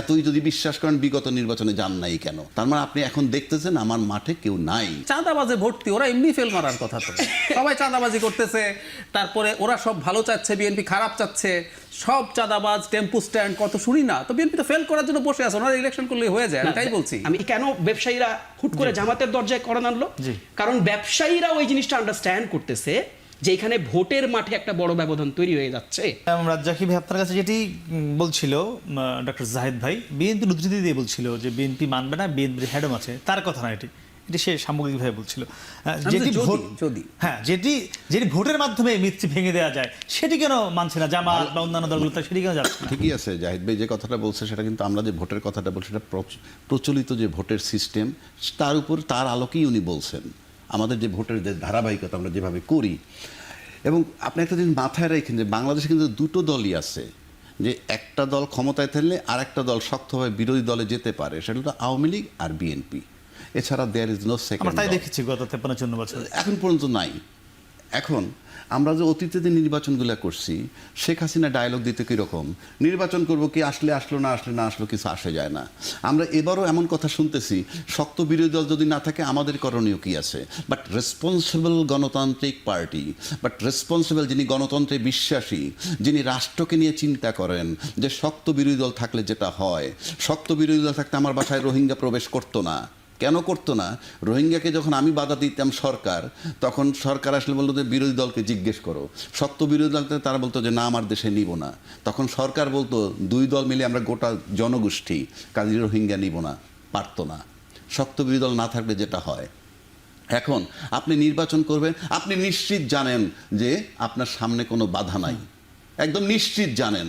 এতই যদি বিশ্বাস করেন বিগত নির্বাচনে যান নাই কেন? তার মানে আপনি এখন দেখতেছেন আমার মাঠে কেউ নাই। চাঁদাবাজে ভর্তি ওরা এমনি ফেল মারার কথা তো। সবাই চাঁদাবাজি করতেছে তারপরে ওরা সব ভালো চাচ্ছে বিএনপি খারাপ চাচ্ছে সব চাঁদাবাজ টেম্পু স্ট্যান্ড কত শুনি না তো বিএনপি তো ফেল করার জন্য বসে আছে ওনারা ইলেকশন করলে হয়ে যায় আমি তাই বলছি। আমি কেন ব্যবসায়ীরা হুট করে জামাতের দরজায় করান আনলো কারণ ব্যবসায়ীরা ওই জিনিসটা আন্ডারস্ট্যান্ড করতেছে যে এখানে ভোটের মাঠে একটা বড় ব্যবধান তৈরি হয়ে যাচ্ছে। রাজ্জাকি ভাই আপনার কাছে যেটি বলছিল ডক্টর জাহিদ ভাই বিএনপির উদ্ধৃতি দিয়ে বলছিল যে বিএনপি মানবে না বিএনপির হ্যাডম আছে তার কথা না এটি। এটি সে সামগ্রিকভাবে বলছিল। যেটি যদি- হ্যাঁ যেটি যেটি ভোটের মাধ্যমে মিথ্যে ভেঙে দেওয়া যায় সেটি কেন মানছে না? জামাত বা অন্যান্য দলগুলো সেটি কেন যাচ্ছে ঠিকই আছে জাহিদ ভাই যে কথাটা বলছে সেটা কিন্তু আমরা যে ভোটের কথাটা বলছি সেটা প্রচ- প্রচলিত যে ভোটের সিস্টেম তার উপর তার আলোকেই উনি বলছেন। আমাদের যে ভোটের যে ধারাবাহিকতা আমরা যেভাবে করি এবং আপনি একটা জিনিস মাথায় রাখেন যে বাংলাদেশে কিন্তু দুটো দলই আছে যে একটা দল ক্ষমতায় থাকলে আর একটা দল শক্তভাবে বিরোধী দলে যেতে পারে সেটা হলো আওয়ামী লীগ আর বিএনপি। এছাড়া দেয়ার ইজ নো সেকেন্ড তাই দেখেছি গত তেপান্ন চন্ন বছর। এখন পর্যন্ত নাই। এখন আমরা যে অতীতে যে নির্বাচনগুলো করছি, শেখ হাসিনা ডায়লগ দিতে কীরকম? নির্বাচন করব কি আসলে আসলো না আসলে না আসলো কিছু আসে যায় না। আমরা এবারও এমন কথা শুনতেছি, শক্ত বিরোধী দল যদি না থাকে আমাদের করণীয় কি আছে? বাট রেসপন্সিবল গণতান্ত্রিক পার্টি বাট রেসপন্সিবল যিনি গণতন্ত্রে বিশ্বাসী, যিনি রাষ্ট্রকে নিয়ে চিন্তা করেন যে শক্ত বিরোধী দল থাকলে যেটা হয়, শক্ত বিরোধী দল থাকতে আমার বাসায় রোহিঙ্গা প্রবেশ করতো না। কেন করতো না? রোহিঙ্গাকে যখন আমি বাধা দিতাম সরকার, তখন সরকার আসলে বলতো যে, বিরোধী দলকে জিজ্ঞেস করো। সত্য বিরোধী দলকে তারা বলতো যে, না, আমার দেশে নিব না। তখন সরকার বলতো, দুই দল মিলে আমরা গোটা জনগোষ্ঠী কাজী রোহিঙ্গা নিব না, পারতো না। শক্ত বিরোধী দল না থাকলে যেটা হয়। এখন আপনি নির্বাচন করবেন, আপনি নিশ্চিত জানেন যে আপনার সামনে কোনো বাধা নাই। একদম নিশ্চিত জানেন।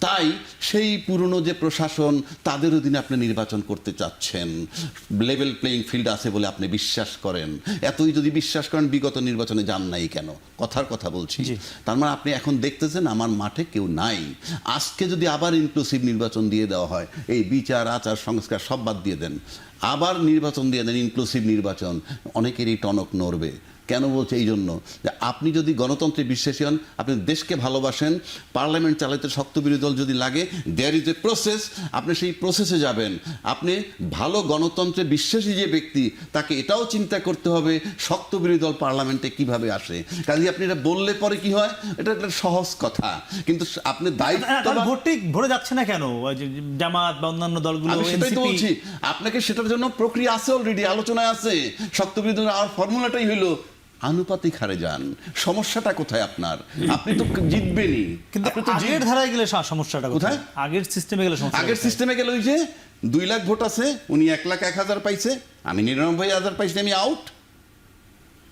তাই সেই পুরনো যে প্রশাসন তাদের অধীনে আপনি নির্বাচন করতে চাচ্ছেন। লেভেল প্লেইং ফিল্ড আছে বলে আপনি বিশ্বাস করেন। এতই যদি বিশ্বাস করেন বিগত নির্বাচনে যান নাই কেন? কথার কথা বলছি। তার মানে আপনি এখন দেখতেছেন আমার মাঠে কেউ নাই। আজকে যদি আবার ইনক্লুসিভ নির্বাচন দিয়ে দেওয়া হয় এই বিচার আচার সংস্কার সব বাদ দিয়ে দেন। আবার নির্বাচন দিয়ে দেন ইনক্লুসিভ নির্বাচন অনেকেরই টনক নড়বে। কেন বলছে এই জন্য? যে আপনি যদি গণতন্ত্রে বিশ্বাসী হন আপনি দেশকে ভালোবাসেন পার্লামেন্ট চালাতে শক্ত বিরোধী দল যদি লাগে দেয়ার ইজ এ প্রসেস আপনি সেই প্রসেসে যাবেন। আপনি ভালো গণতন্ত্রে বিশ্বাসী যে ব্যক্তি তাকে এটাও চিন্তা করতে হবে শক্ত বিরোধী দল পার্লামেন্টে কীভাবে আসে। কাজে আপনি এটা বললে পরে কি হয়? এটা একটা সহজ কথা। কিন্তু আপনি দায়িত্ব ভোটটি ভরে যাচ্ছে না কেন? ওই যে জামাত বা অন্যান্য দলগুলো আমি সেটাই তো বলছি। আপনাকে সেটার জন্য প্রক্রিয়া আছে অলরেডি আলোচনায় আছে। শক্ত বিরোধী আর ফর্মুলাটাই হইল আনুপাতিক হারে যান। সমস্যাটা কোথায় আপনার? আপনি তো জিতবেনই। কিন্তু আপনি তো আগের ধারায় গেলে সমস্যাটা কোথায়? আগের সিস্টেমে গেলে সমস্যা আগের সিস্টেমে গেল ওই যে দুই লাখ ভোট আছে উনি এক লাখ এক হাজার পাইছে আমি নিরানব্বই হাজার পাইছি আমি আউট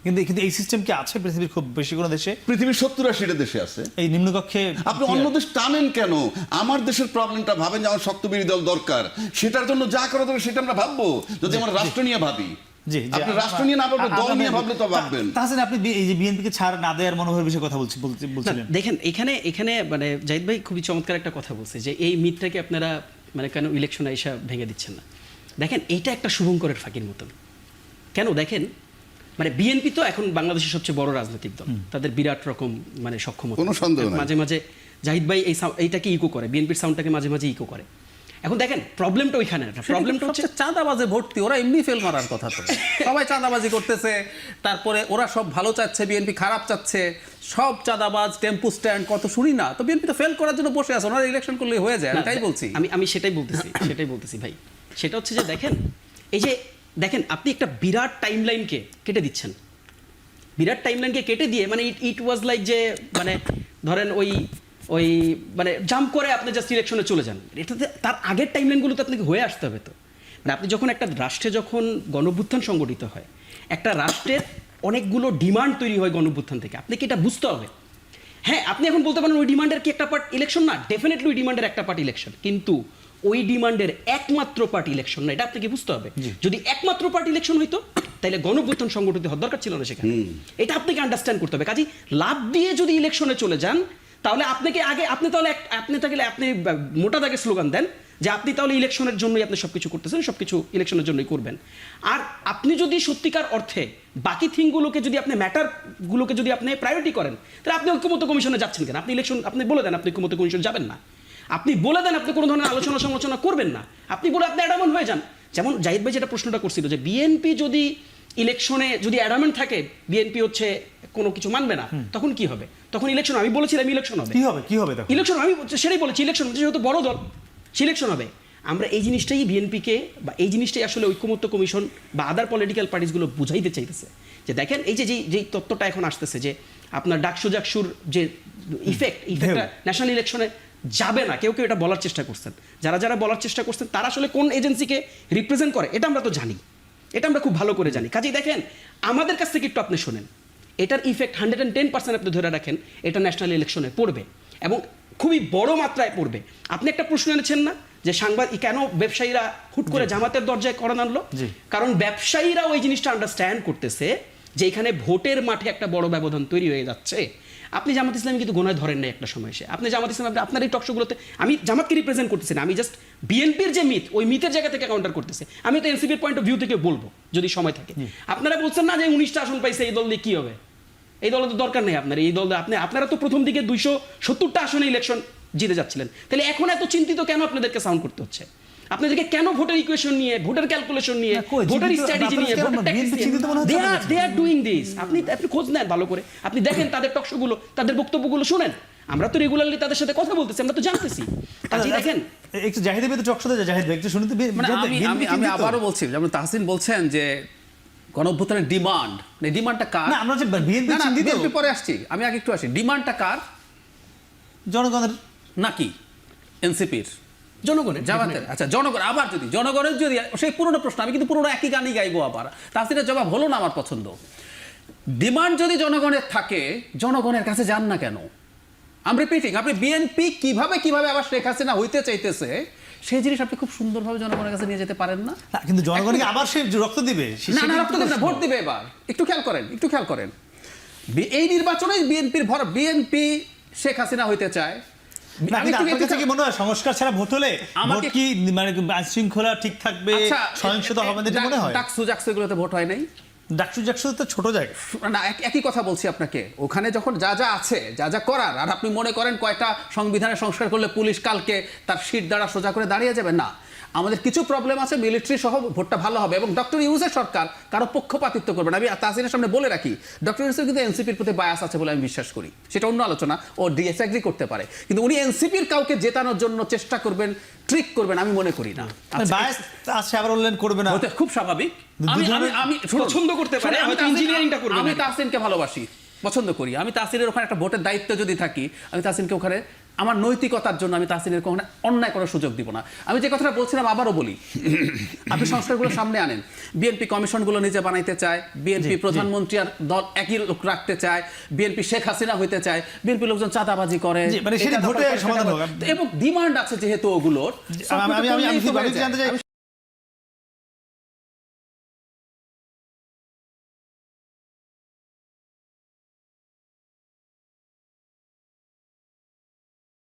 কিন্তু কিন্তু এই সিস্টেম কি আছে পৃথিবীর খুব বেশি কোনো দেশে? পৃথিবীর সত্তর আশিটা দেশে আছে। এই নিম্নকক্ষে আপনি অন্য দেশ টানেন কেন? আমার দেশের প্রবলেমটা ভাবেন যে আমার শক্ত বিরোধী দল দরকার। সেটার জন্য যা করা দরকার সেটা আমরা ভাববো। যদি আমরা রাষ্ট্র নিয়ে ভাবি জি জি, আপনি আ- রাষ্ট্র নিয়ে না ভাবলে দল নিয়ে ভাবলে তো ভাববেন। তা- আপনি এই যে বিএনপিকে ছাড় না দেওয়ার মনোভাবের বিষয়ে কথা বলছি বলছি- বলছিলেন। দেখেন এখানে এখানে মানে জাহিদ ভাই খুবই চমৎকার একটা কথা বলছে যে এই মিথটাকে আপনারা মানে কেন ইলেকশন আইসা ভেঙে দিচ্ছেন না? দেখেন এইটা একটা শুভঙ্করের ফাঁকির মতন। কেন দেখেন? মানে বিএনপি তো এখন বাংলাদেশের সবচেয়ে বড় রাজনৈতিক দল। তাদের বিরাট রকম মানে সক্ষমতা। মাঝে মাঝে জাহিদ ভাই এই এইটাকে ইকো করে বিএনপির সাউন্ডটাকে মাঝে মাঝে ইকো করে। এখন দেখেন প্রবলেমটা ওইখানে। প্রবলেমটা হচ্ছে চাঁদাবাজে ভর্তি ওরা এমনি ফেল মারার কথা তো। সবাই চাঁদাবাজি করতেছে তারপরে ওরা সব ভালো চাচ্ছে বিএনপি খারাপ চাচ্ছে সব চাঁদাবাজ টেম্পু স্ট্যান্ড কত শুনি না তো বিএনপি তো ফেল করার জন্য বসে আছে ওনারা ইলেকশন করলে হয়ে যায় তাই বলছি। আমি আমি সেটাই বলতেছি সেটাই বলতেছি ভাই। সেটা হচ্ছে যে দেখেন এই যে দেখেন আপনি একটা বিরাট টাইম টাইমলাইনকে কেটে দিচ্ছেন। বিরাট টাইম টাইমলাইনকে কেটে দিয়ে মানে ইট ইট ওয়াজ লাইক যে মানে ধরেন ওই ওই মানে জাম্প করে আপনি জাস্ট ইলেকশনে চলে যান। এটাতে তার আগের টাইমলাইনগুলোতে আপনাকে হয়ে আসতে হবে তো। মানে আপনি যখন একটা রাষ্ট্রে যখন গণভ্যুত্থান সংগঠিত হয় একটা রাষ্ট্রের অনেকগুলো ডিমান্ড তৈরি হয় গণভ্যুত্থান থেকে। আপনাকে এটা বুঝতে হবে? হ্যাঁ আপনি এখন বলতে পারেন ওই ডিমান্ডের কি একটা পার্ট ইলেকশন না ডেফিনেটলি ওই ডিমান্ডের একটা পার্ট ইলেকশন কিন্তু ওই ডিমান্ডের একমাত্র পার্ট ইলেকশন না এটা আপনাকে বুঝতে হবে? যদি একমাত্র পার্ট ইলেকশন হইতো তাহলে গণভ্যুত্থান সংগঠিত হওয়ার দরকার ছিল না সেখানে। এটা আপনাকে আন্ডারস্ট্যান্ড করতে হবে। কাজী লাভ দিয়ে যদি ইলেকশনে চলে যান তাহলে আপনাকে আগে, আপনি তাহলে আপনি তাহলে, আপনি মোটা দাগে স্লোগান দেন যে আপনি তাহলে ইলেকশনের জন্যই আপনি সবকিছু করতেছেন, সবকিছু ইলেকশনের জন্যই করবেন। আর আপনি যদি সত্যিকার অর্থে বাকি থিংগুলোকে যদি আপনি ম্যাটারগুলোকে যদি আপনি প্রায়োরিটি করেন, তাহলে আপনি ঐক্যমত কমিশনে যাচ্ছেন কেন? আপনি ইলেকশন আপনি বলে দেন আপনি ঐক্যমত কমিশন যাবেন না। আপনি বলে দেন আপনি কোনো ধরনের আলোচনা সমালোচনা করবেন না। আপনি বলে আপনি অ্যাডামন হয়ে যান। যেমন জাহিদ ভাই যেটা প্রশ্নটা করছিল যে বিএনপি যদি ইলেকশনে যদি অ্যাডামেন্ট থাকে, বিএনপি হচ্ছে কোনো কিছু মানবে না তখন কি হবে? তখন ইলেকশন আমি বলেছিলাম ইলেকশন হবে। কি হবে কি হবে ইলেকশন আমি সেটাই বলেছি ইলেকশন যেহেতু বড় দল সিলেকশন হবে। আমরা এই জিনিসটাই বিএনপিকে বা এই জিনিসটাই আসলে ঐক্যমত্য কমিশন বা আদার পলিটিক্যাল পার্টিসগুলো বুঝাইতে চাইতেছে। যে দেখেন এই যে যেই যেই তত্ত্বটা এখন আসতেছে যে আপনার ডাকসু জাকসুর যে ইফেক্ট ইফেক্টটা ন্যাশনাল ইলেকশনে যাবে না কেউ কেউ এটা বলার চেষ্টা করছেন। যারা যারা বলার চেষ্টা করছেন তারা আসলে কোন এজেন্সিকে রিপ্রেজেন্ট করে এটা আমরা তো জানি। এটা আমরা খুব ভালো করে জানি। কাজেই দেখেন আমাদের কাছ থেকে একটু আপনি শোনেন। এটার effect hundred and ten percent আপনি ধরে রাখেন এটা ন্যাশনাল ইলেকশনে পড়বে এবং খুবই বড় মাত্রায় পড়বে। আপনি একটা প্রশ্ন এনেছেন না যে সাংবাদিক কেন ব্যবসায়ীরা হুট করে জামাতের দরজায় করান আনলো। কারণ ব্যবসায়ীরা ওই জিনিসটা আন্ডারস্ট্যান্ড করতেছে যে এখানে ভোটের মাঠে একটা বড় ব্যবধান তৈরি হয়ে যাচ্ছে। আপনি জামাত ইসলাম কিন্তু গোনায় ধরেন না একটা সময় এসে। আপনি জামাত ইসলাম আপনার এই টকশোগুলোতে আমি জামাতকে রিপ্রেজেন্ট করতেছি না আমি জাস্ট বিএনপির যে মিথ ওই মিথের জায়গা থেকে কাউন্টার করতেছে। আমি তো এনসিপির পয়েন্ট অফ ভিউ থেকে বলব যদি সময় থাকে। আপনারা বলছেন না যে উনিশটা আসন পাইছে এই দল দিয়ে কি হবে? এই দলের তো দরকার নেই আপনার এই দল আপনি আপনারা তো প্রথম দিকে দুইশো সত্তরটা আসনে ইলেকশন জিতে যাচ্ছিলেন। তাহলে এখন এত চিন্তিত কেন আপনাদেরকে সাউন্ড করতে হচ্ছে? আপনাদেরকে কেন ভোটের ইকুয়েশন নিয়ে ভোটের ক্যালকুলেশন নিয়ে ভোটার স্ট্র্যাটেজি নিয়ে voter they are they are doing this আপনি আপনি খোঁজ নেন ভালো করে। আপনি দেখেন তাদের টকশোগুলো তাদের বক্তব্যগুলো শুনেন। আমরা তো রেগুলারলি তাদের সাথে কথা বলতেছি আমরা তো জানতেছি। কাজেই দেখেন। একটু জাহিদ ভাই তো চকশোতে জাহিদ ভাই একটু শুনুন তো মানে আমি আমি? আবারও বলছি যেমন তাহসিন বলছেন যে গণঅভ্যুত্থানের ডিমান্ড মানে ডিমান্ডটা কার? না আমরা যে বিএনপি পরে আসছি। আমি আগে একটু আসি। ডিমান্ডটা কার? জনগণের। নাকি? এনসিপির। জনগণের জামাতের আচ্ছা জনগণ আবার যদি জনগণের যদি সেই পুরনো প্রশ্ন আমি কিন্তু পুরোনো একই গানই গাইবো আবার। তাহসিনের জবাব হলো না আমার পছন্দ। ডিমান্ড যদি জনগণের থাকে জনগণের কাছে যান না কেন? আমি রিপিটিং আপনি বিএনপি কীভাবে কীভাবে আবার শেখ হাসিনা হইতে চাইতেছে সেই জিনিস আপনি খুব সুন্দরভাবে জনগণের কাছে নিয়ে যেতে পারেন না। না, কিন্তু জনগণকে আবার সে রক্ত দিবে না না রক্ত দেবে না ভোট দিবে এবার। একটু খেয়াল করেন একটু খেয়াল করেন। এই নির্বাচনে বিএনপির ভর বিএনপি শেখ হাসিনা হইতে চায়। মনে হয় সংস্কার ছাড়া ভোট হলে আমাকে- কি মানে আইন শৃঙ্খলা ঠিক থাকবে আচ্ছা, সহিংসতা হবে মনে হয়? ডাকসু জাকসু এগুলোতে ভোট হয় নাই? ডাকসু জাকসু তো ছোট জায়গা। না, এক- একই কথা বলছি আপনাকে। ওখানে যখন যা যা আছে, যা যা করার, আর আপনি মনে করেন কয়টা সংবিধানের সংস্কার করলে পুলিশ কালকে তার সিট দ্বারা সোজা করে দাঁড়িয়ে যাবে? না। আমাদের কিছু প্রবলেম আছে মিলিটারি সহ ভোটটা ভালো হবে, এবং ডক্টর ইউজের সরকার কারও পক্ষপাতিত্ব করবে না। আমি তাসিনের সামনে বলে রাখি ডক্টর ইউজের কিন্তু এনসিপির প্রতি বায়াস আছে বলে আমি বিশ্বাস করি। সেটা অন্য আলোচনা, ও ডিএসএগ্রি করতে পারে। কিন্তু উনি এনসিপির কাউকে জেতানোর জন্য চেষ্টা করবেন ট্রিক করবেন আমি মনে করি না। আচ্ছা, আছে আবার উল্লেখ করবে না। খুব স্বাভাবিক। আমি আমি পছন্দ করতে পারি আমি হয়তো তাসিন- আমি ভালোবাসি পছন্দ করি। আমি তাসিনের ওখানে একটা ভোটের দায়িত্ব যদি থাকি আমি তাসিনকে ওখানে আমার নৈতিকতার জন্য আমি তাহসিনের কখনো অন্যায় করার সুযোগ দিব না। আমি যে কথাটা বলছিলাম আবারও বলি। আপনি সংস্কারগুলো সামনে আনেন। বিএনপি কমিশনগুলো নিজে বানাইতে চায় বিএনপি প্রধানমন্ত্রী আর দল একই লোক রাখতে চায় বিএনপি শেখ হাসিনা হইতে চায় বিএনপি লোকজন চাঁদাবাজি করে মানে। এবং ডিমান্ড আছে যেহেতু ওগুলোর